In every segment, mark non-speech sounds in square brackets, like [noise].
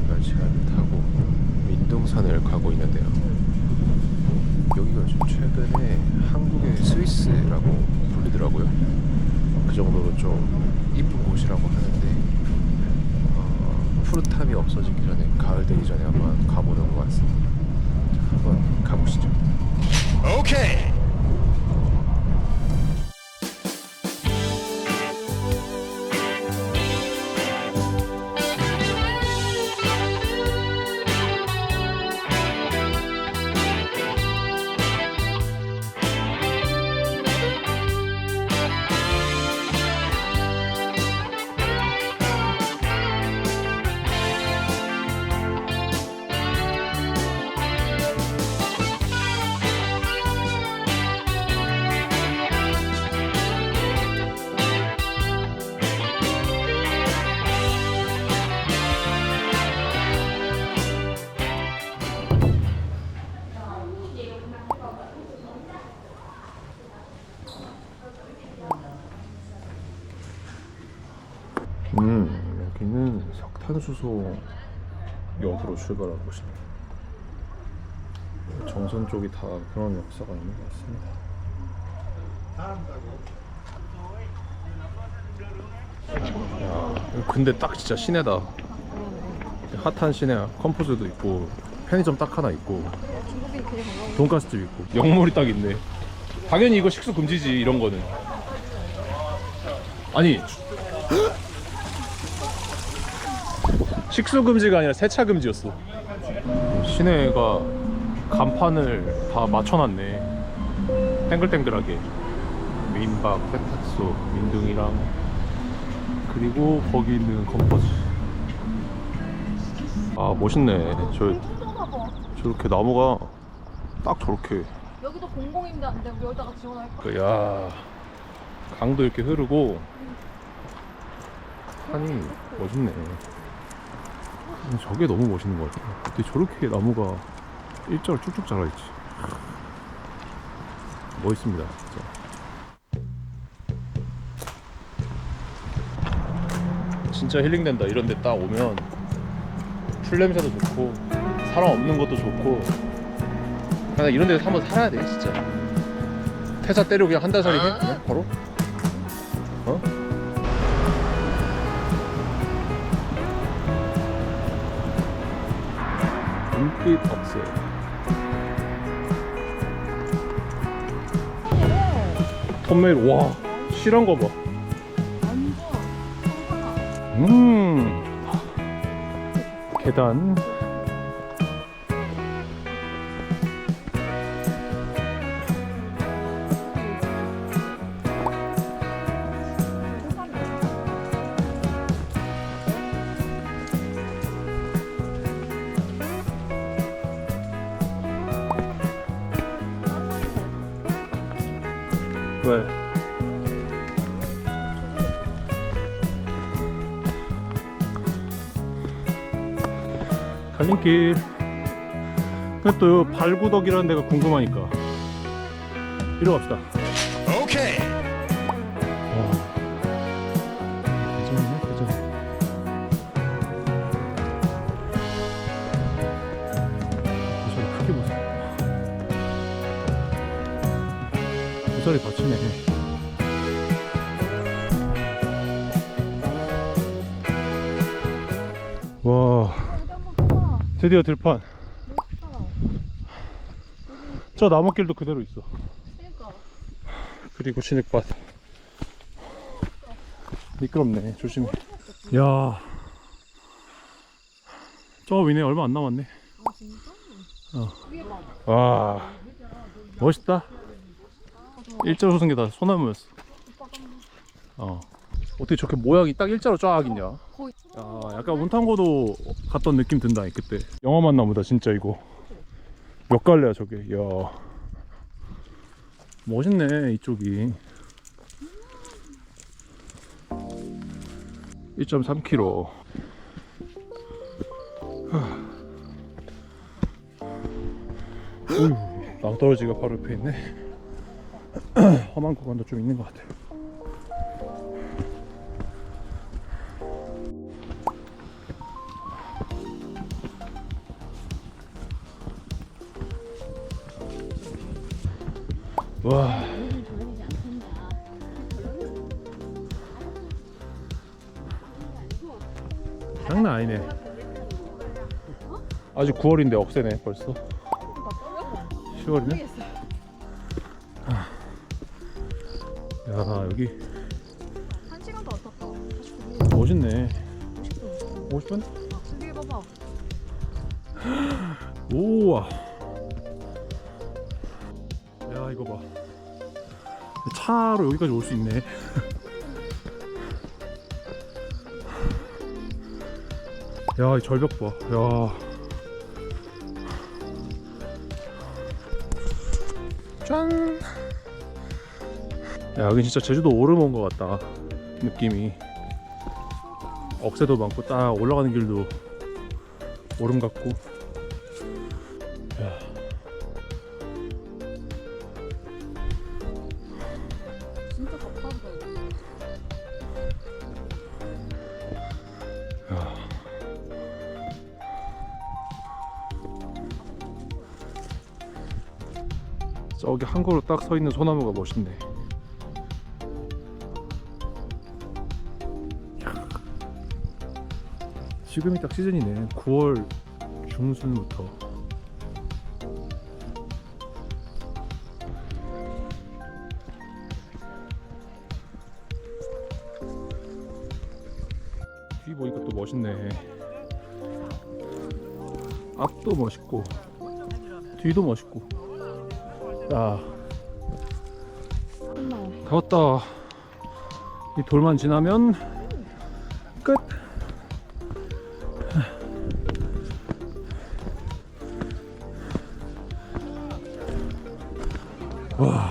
잠깐 시간을 타고 민동산을 가고 있는데요. 여기가 요즘 최근에 한국의 스위스라고 불리더라고요. 그 정도로 좀 이쁜 곳이라고 하는데 어, 푸릇함이 없어지기 전에 가을 되기 전에 한번 가보는 것 같습니다. 한번 가보시죠. 오케이. 석탄수소 역으로 출발한 곳입니다. 정선 쪽이 다 그런 역사가 있는 것 같습니다. 야, 근데 딱 진짜 시내다. 핫한 시내야. 컴포즈도 있고 편의점 딱 하나 있고 돈가스집 있고 영물이 딱 있네. 당연히 이거 식수 금지지 이런 거는. 아니 식수 금지가 아니라 세차 금지였어. 시내가 간판을 다 맞춰놨네. 땡글땡글하게. 민박, 세탁소, 민둥이랑 그리고 거기 있는 컴포즈. 아 멋있네. 저 저렇게 나무가 딱 저렇게. 여기도 공공임대인데 우리 여기다가 지원할까? 그, 야 강도 이렇게 흐르고 산이 멋있네. 음, 저게 너무 멋있는 것 같아. 어떻게 저렇게 나무가 일자로 쭉쭉 자라있지. 멋있습니다, 진짜. 진짜 힐링된다. 이런 데 딱 오면 풀 냄새도 좋고 사람 없는 것도 좋고 그냥 이런 데서 한번 살아야 돼, 진짜. 퇴사 때리고 그냥 한 달 살이 해? 그냥 바로? 톱메일 와 실한 거봐. 음. 계단 갈림길 또 발구덕이라는 데가 궁금하니까 이리 갑시다 Okay. 와 대전이네 대전 고사리 크게 보세요 고사리 받치네 드디어 들판. 저 나무길도 그대로 있어. 그리고 진흙밭. 미끄럽네. 조심해. 야. 저 위네 얼마 안 남았네? 어. 와. 멋있다. 일자로 선게다 소나무였어. 어. 어떻게 저렇게 모양이 딱 일자로 쫙 있냐 야 약간 운탄고도 갔던 느낌 든다 그때. 영화 만나 보다 진짜 이거. 몇 갈래야 저게? 야. 멋있네 이쪽이. 1.3km 낭떠러지가 바로 옆에 있네. [clears throat] 험한 구간도 좀 있는 것 같아요 와 장난 아니네 아직 9월인데 억세네 벌써 10월이네 야 여기 한 시간도 안 탔다. 49분. 멋있네 50분. 50분? 저기 봐봐. 우와 차로 여기까지 올 수 있네. 야 이 절벽 봐야. 짠! 야 여기 진짜 제주도 오름 온 것 같다. 느낌이. 억새도 많고 딱 올라가는 길도 오름 같고 서 있는 소나무가 멋있네. 지금이 딱 시즌이네. 9월 중순부터. 뒤 보니까 또 멋있네. 앞도 멋있고 뒤도 멋있고. 야, 다 왔다. 이 돌만 지나면 끝. 와,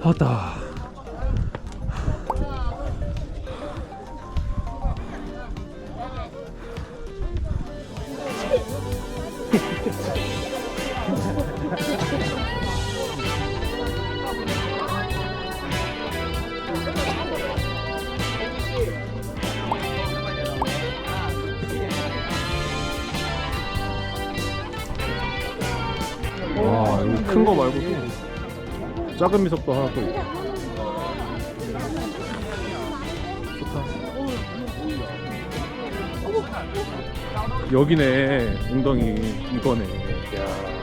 다 왔다. 말고도 작은 미석도 하나 또 있고. 좋다. 여기네, 웅덩이 이거네. 야.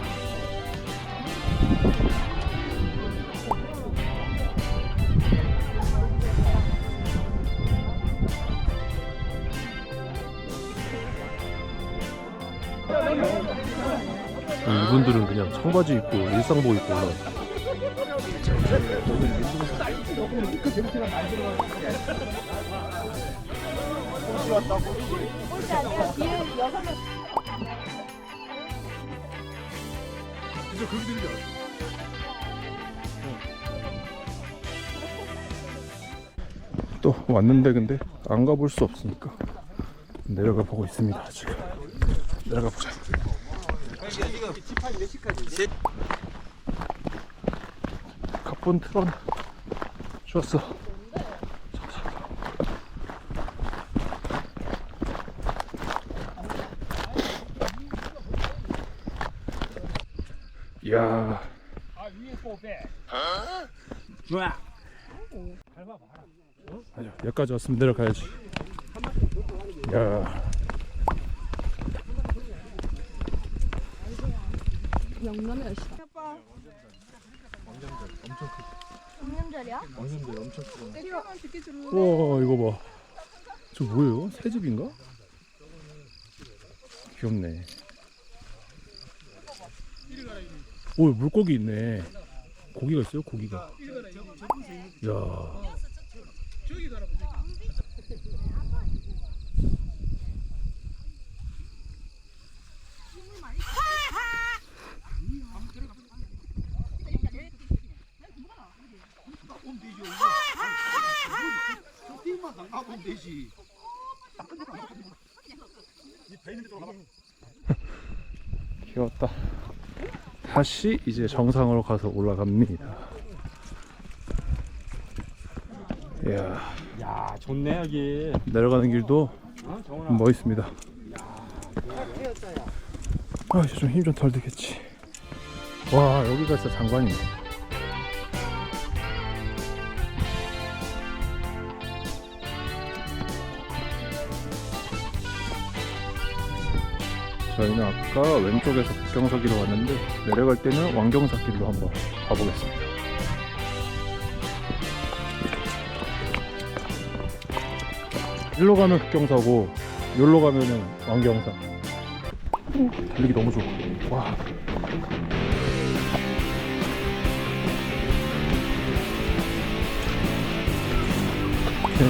청바지 입고 일상복 입고 올라. 또 왔는데 근데 안 가볼 수 없으니까 내려가 보고 있습니다 지금 내려가 보자. 카본 트론 좋았어. 이야. 아니야, 여기까지 왔으면 내려가야지. 야, 영남에 열시. 영남자리야? 우와 이거 봐. 저 뭐예요? 새 집인가? 귀엽네. 오 물고기 있네. 고기가 있어요? 고기가. 야. 귀엽다. 다시 이제 정상으로 가서 올라갑니다. 이야, 야 좋네 여기 내려가는 길도 멋있습니다. 아, 이제 좀 힘 좀 덜 들겠지. 와 여기가 진짜 장관이네 저희는 아까 왼쪽에서 북경서기로 왔는데 내려갈 때는 왕경사길로 한번 가보겠습니다. 일로 가면 북경사고 여기로 가면은 왕경사. 달리기 너무 좋아. 와. 이렇게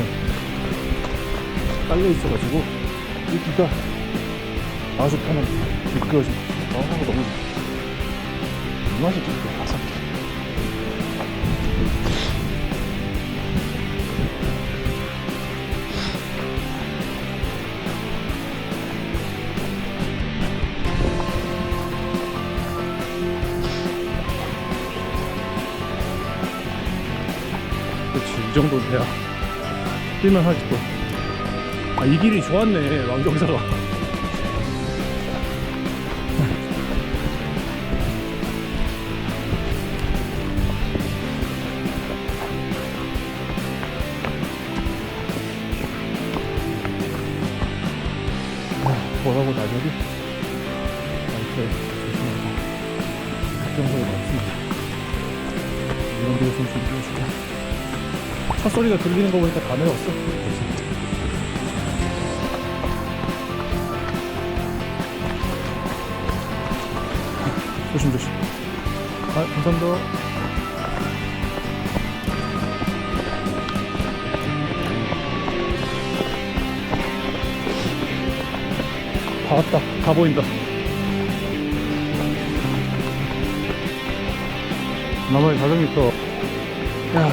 깔려 있어가지고 여기가 아주 편하게 미끄러지고 아 너무 이 맛이 좀 바삭해. 그렇지 이 정도는 돼야. 뛰면 하지 또 아 이 길이 좋았네 왕경사가 아, 뭐라고 나저리 나이스 조심하고 박경서가 많습니다. 이런 데서 좀 뛰어줄게 차 소리가 들리는 거 보니까 다 내려왔어. 조심 조심. 아 감사합니다 다 왔다. 다 보인다. 나머지 자전거 있어. 야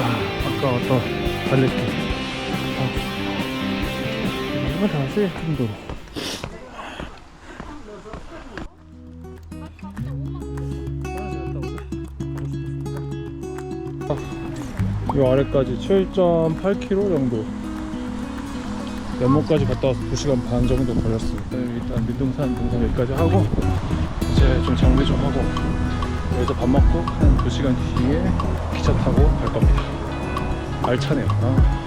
아까 왔다. 달릴게 아. 이거 다시 정도로 이 아래까지 7.8km 정도 연못까지 갔다 와서 2시간 반 정도 걸렸습니다. 일단 민둥산 등산 여기까지 하고 이제 좀 정리 좀 하고 여기서 밥 먹고 한 2시간 뒤에 기차 타고 갈 겁니다. 알차네요. 아.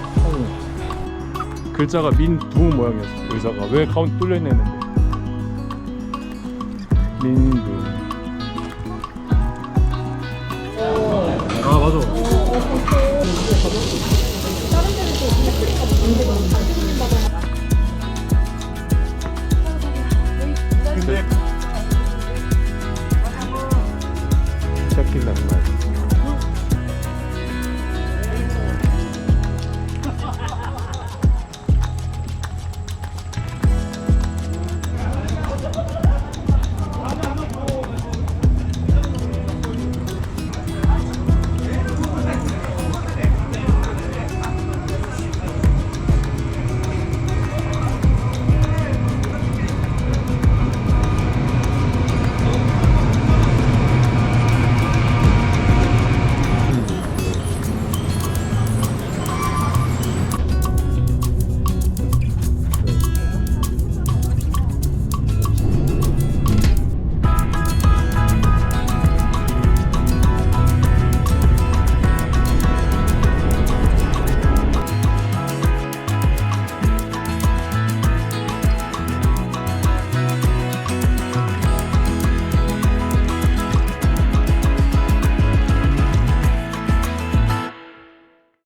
글자가 민두 모양이었어 의자가. 왜 가운데 뚫려있나 했는데? 민두. 아 맞아. 샤 check in lang.